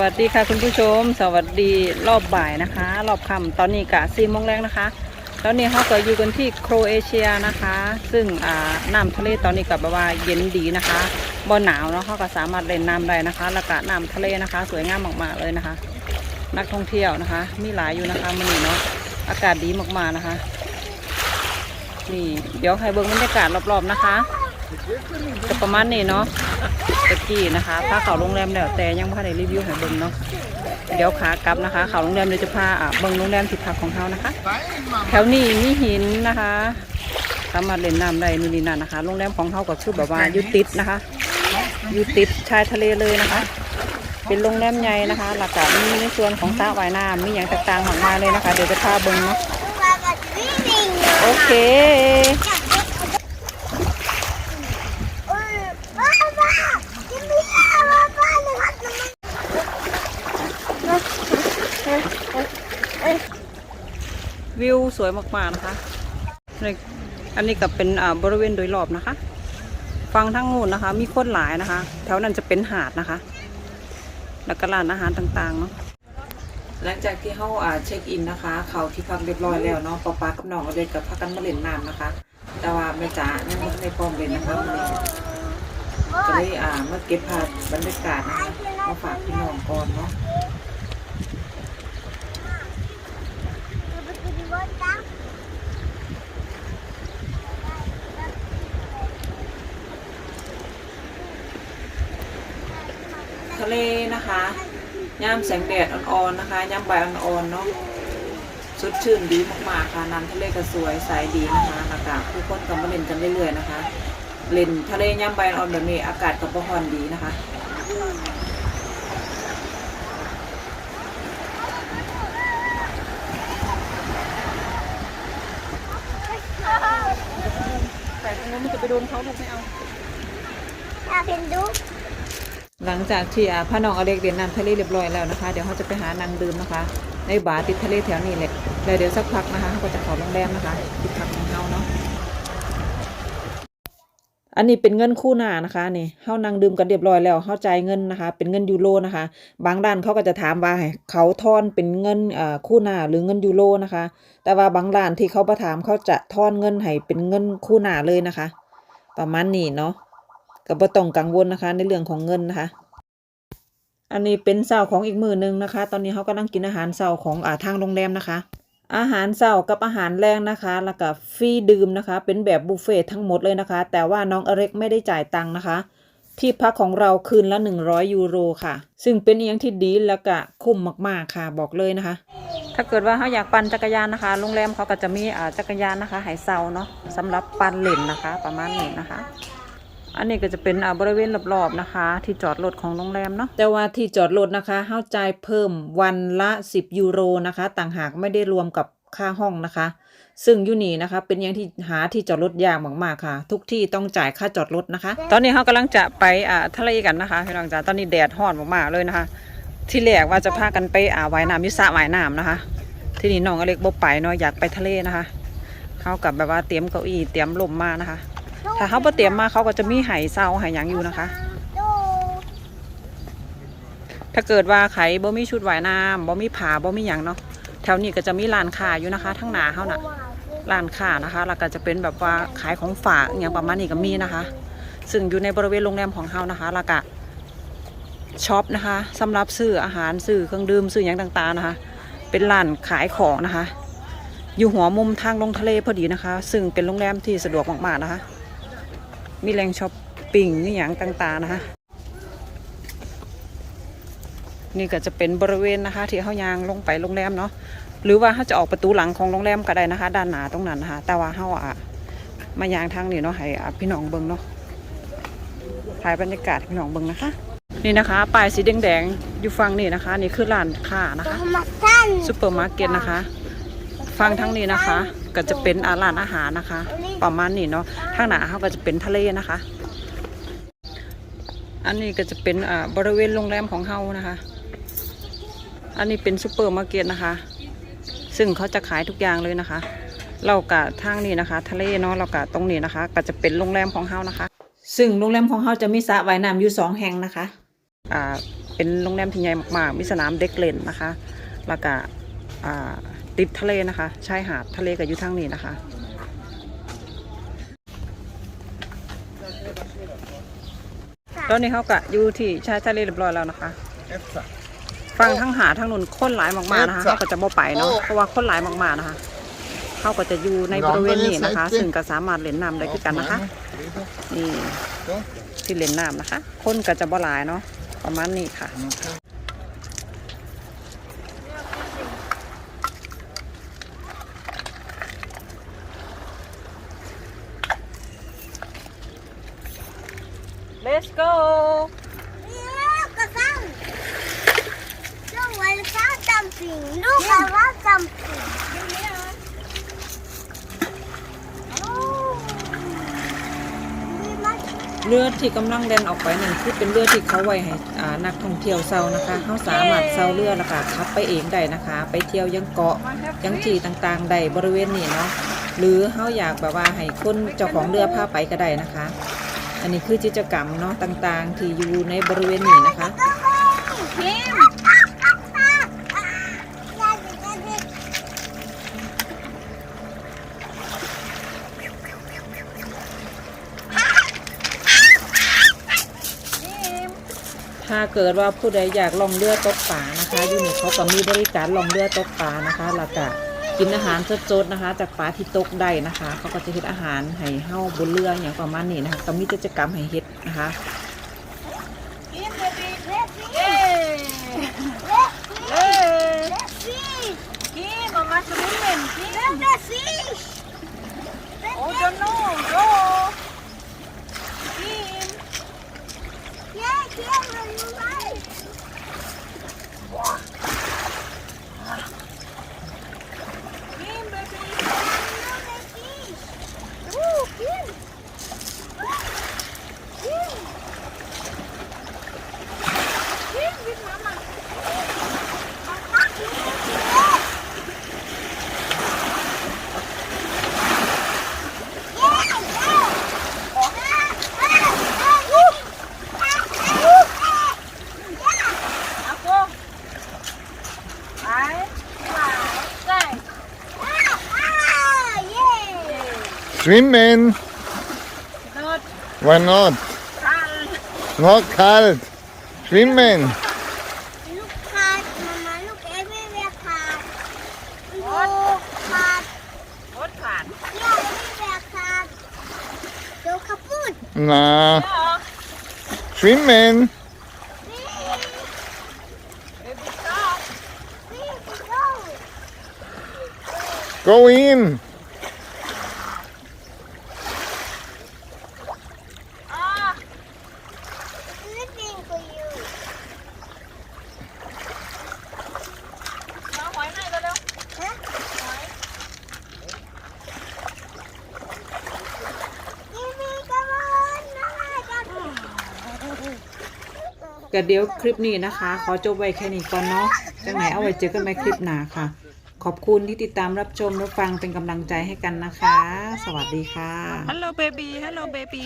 วัสดีค่ะคุณผู้ชม สวัสดีรอบบ่ายนะคะ รอบค่ำตอนนี้กะสี่โมงแรงนะคะ แล้วนี่เขาก็อยู่กันที่โครเอเชียนะคะ ซึ่งอ่าน้ำทะเลตอนนี้ก็แบบว่าเย็นดีนะคะบ่หนาวเนาะเขาก็สามารถเล่นน้ำได้นะคะแล้วก็น้ำทะเลนะคะ สวยงามมากๆเลยนะคะ นักท่องเที่ยวนะคะ มีหลายอยู่นะคะมันนี่เนาะอากาศดีมากๆนะคะ นี่เดี๋ยวให้เบิ่งบรรยากาศรอบๆนะคะ จะประมาณนี้เนาะตะกี้นะคะพาเขาโรงแรมแล้วแต่ยังไม่ได้รีวิวให้เบิ่งเนาะเดี๋ยวขากลับนะคะ เขาโรงแรมเดี๋ยวจะพาอะเบิ่งโรงแรมที่พักของเขานะคะ แถวนี้มีหินนะคะ สามารถเล่นน้ำได้นู่นนี่นั่นนะคะ โรงแรมของเขาก็คือแบบว่าอยู่ติดนะคะอยู่ติดชายทะเลเลยนะคะ เป็นโรงแรมใหญ่นะคะ หลักการมีในส่วนของสระว่ายน้ำมีอย่างต่างๆมากมายเลยนะคะ เดี๋ยวจะพาเบิ่งเนาะโอเค วิวสวยมากๆนะคะ อันนี้ก็เป็นอ่าบริเวณโดยรอบนะคะ ฟังทั้งนู้นะคะ มีคนหลายนะคะ แถวนั้นจะเป็นหาดนะคะ แล้วก็ร้านอาหารต่างๆเนาะหลังจากที่เขาเช็คอินนะคะ เขาที่พักเรียบร้อยแล้วเนาะป๊าป๊ากับน้องก็เลยกับพักกันมาเล่นน้ำนะคะ แต่ว่าแม่จ๋ายังไม่ได้พร้อมเล่นนะคะวันนี้ก็เลยอ่ามาเก็บภาพบรรยากาศนะคะมาฝากพี่น้องก่อนเนาะ ทะเลนะคะย่ามแสงแดดอ่อนๆนะคะย่ามใบอ่อนๆเนาะสดชื่นดีมากๆค่ะน้ำทะเลก็สวยใสดีนะคะอากาศผู้คนก็มาเล่นกันเรื่อยๆนะคะ เล่นทะเลย่ามใบอ่อนแบบนี้อากาศก็บ่ร้อนดีนะคะแต่ตรงนู้นมันจะไปโดนเขาลูกไม่เอาห หลังจากที่พระน้องอเล็กเรียนน้ำทะเลเรียบร้อยแล้วนะคะ เดี๋ยวเขาจะไปหานางดื่มนะคะ ในบาร์ติดทะเลแถวนี้แหละแล้วเดี๋ยวสักพักนะคะเขาก็จะขอโรงแรมนะคะที่พักของเขาเนาะอันนี้เป็นเงินคู่หน้านะคะนี่เฮานางดื่มกันเรียบร้อยแล้วเฮาใจเงินนะคะ เป็นเงินยูโรนะคะ บางด้านเขาก็จะถามว่าเขาทอนเป็นเงินอ่าคู่หน้าหรือเงินยูโรนะคะ แต่ว่าบางร้านที่เขาประถามเขาจะทอนเงินให้เป็นเงินคู่หน้าเลยนะคะ ประมาณนี้เนาะ ก็บ่ต้องกังวลนะคะ ในเรื่องของเงินนะคะ อันนี้เป็นเสาของอีกมือหนึ่งนะคะ ตอนนี้เขากำลังกินอาหารเสาของอ่าทางโรงแรมนะคะ อาหารเสากับอาหารแรงนะคะ แล้วก็ฟรีดื่มนะคะ เป็นแบบบุฟเฟ่ทั้งหมดเลยนะคะ แต่ว่าน้องอเล็กไม่ได้จ่ายตังค์นะคะที่พักของเราคืนละ 100 ยูโรค่ะ ซึ่งเป็นเอหย่างที่ดีแล้วก็คุ้มมากๆค่ะบอกเลยนะคะ ถ้าเกิดว่าเขาอยากปั่นจักรยานนะคะ โรงแรมเขาก็จะมีอ่าจักรยานนะคะหายเสาเนาะสำหรับปั่นเล่นนะคะ ประมาณนี้นะคะ อันนี้ก็จะเป็นอ่าบริเวณรอบๆนะคะ ที่จอดรถของโรงแรมเนาะแต่ว่าที่จอดรถนะคะเข้าจ่ายเพิ่มวันละ 10 ยูโรนะคะ ต่างหากไม่ได้รวมกับค่าห้องนะคะ ซึ่งอยูนี่นะคะ เป็นอย่างที่หาที่จอดรถยากมากๆค่ะ ทุกที่ต้องจ่ายค่าจอดรถนะคะ ตอนนี้เขากำลังจะไปอ่าทะเลกันนะคะพี่น้องจ๋าตอนนี้แดดร้อนมากๆเลยนะคะ ที่แรกว่าจะพากันไปอ่าว่ายน้ำอยุสระว่ายน้ำนะคะ ที่นี่น้องอเล็กบ่ไปเนาะอยากไปทะเลนะคะเขากับแบบว่าเตรียมเก้าอี้เตรียมลมมานะคะ ถ้าเขาเตรียมมาเขาก็จะมีไหเศร้าไหหยังอยู่นะคะ ถ้าเกิดว่าใครบ่มีชุดว่ายน้ำบ่มีผ้าบ่มีหยังเนาะแถวนี้ก็จะมีร้านค้าอยู่นะคะ ทั้งหนาเขาน่ะร้านค้านะคะแล้วก็จะเป็นแบบว่าขายของฝากอย่างประมาณนี้ก็มีนะคะ ซึ่งอยู่ในบริเวณโรงแรมของเขานะคะแล้วก็ช็อปนะคะสำหรับซื้ออาหารซื้อเครื่องดื่มซื้ออย่างต่างๆนะคะ เป็นร้านขายของนะคะ อยู่หัวมุมทางลงทะเลพอดีนะคะ ซึ่งเป็นโรงแรมที่สะดวกมากๆนะคะ มีแหล่งช้อปปิ้งนี่อย่างต่างๆนะคะนี่ก็จะเป็นบริเวณนะคะ ที่เขายางลงไปโรงแรมเนาะหรือว่าเขาจะออกประตูหลังของโรงแรมก็ได้นะคะ ด้านหน้าตรงนั้นนะคะ แต่ว่าเขาอะมายางทางนี้เนาะให้อะพี่น้องเบิ่งเนาะถ่ายบรรยากาศให้พี่น้องเบิ่งนะคะ นี่นะคะป้ายสีแดงๆอยู่ฝั่งนี่นะคะ นี่คือร้านค้านะคะซูเปอร์มาร์เก็ตนะคะ ฟังทั้งนี้นะคะ ก็จะเป็นอาร้านอาหารนะคะ ประมาณนี้เนาะทางหน้าเขาก็จะเป็นทะเลนะคะ อันนี้ก็จะเป็นอ่าบริเวณโรงแรมของเฮานะคะ อันนี้เป็นซูเปอร์มาร์เก็ตนะคะ ซึ่งเขาจะขายทุกอย่างเลยนะคะ เรากะทางนี้นะคะ ทะเลเนาะเรากะตรงนี้นะคะ ก็จะเป็นโรงแรมของเฮานะคะ ซึ่งโรงแรมของเฮาจะมีสระว่ายน้ำอยู่สองแห่งนะคะอ่าเป็นโรงแรมที่ใหญ่มากๆ มีสนามเด็กเล่นนะคะ แล้วก็อ่า ติดทะเลนะคะ ชายหาดทะเลก็อยู่ทางนี้นะคะ ตอนนี้เขาก็อยู่ที่ชายทะเลเรียบร้อยแล้วนะคะ Epsa. ฟังทั้งหาทั้งนุนคนหลายมากๆนะคะเอฟจ้ะเขาก็จะบ่ไปเนาะโอ้เพราะว่าคนหลายมากๆนะคะเขาก็จะอยู่ในบริเวณนี้นะคะ ซึ่งก็สามารถเล่นน้ำได้คือกันนะคะนี่ So. ที่เล่นน้ำนะคะ คนก็จะบ่หลายเนาะประมาณนี้ค่ะ Let's go เรือที่กำลังเดินออกไปนั่นคือเป็นเรือที่เขาไว้ให้อ่านักท่องเที่ยวเซานะคะเขาสามารถเซาเรือแล้วก็ขับไปเองได้นะคะ ไปเที่ยวยังเกาะยังที่ต่างๆได้บริเวณนี้เนาะหรือเขาอยากแบบว่าให้คนเจ้าของเรือพาไปก็ได้นะคะ อันนี้คือกิจกรรมเนาะต่างๆ ที่อยู่ในบริเวณนี้นะคะถ้าเกิดว่าผู้ใดอยากลองเรือตกปลานะคะยูนี่เขาก็มีบริการลองเรือตกปลานะคะแล้วก็ กินอาหารสดๆนะคะ จากปลาที่ตกได้นะคะ เขาก็จะเฮ็ดอาหารให้เห่าบนเรืออย่างประมาณนี้นะคะก็มีกิจกรรมให้เฮ็ดนะคะ Him, baby. Let's fish. Let's fish. Schwimmen. Not Why not? kalt. Not kalt. Schwimmen. Look hard, Mama. Look everywhere hard. What? Look hard. What kalt? Yeah, everywhere hard. So kaputt. Na. Ja. Schwimmen. Please, Baby, stop. please go. Go in. ก็เดี๋ยวคลิปนี้นะคะ ขอจบไว้แค่นี้ก่อนเนาะจังไหนเอาไว้เจอกันใหม่คลิปหน้าค่ะ ขอบคุณที่ติดตามรับชมรับฟังเป็นกำลังใจให้กันนะคะ สวัสดีค่ะ Hello baby Hello baby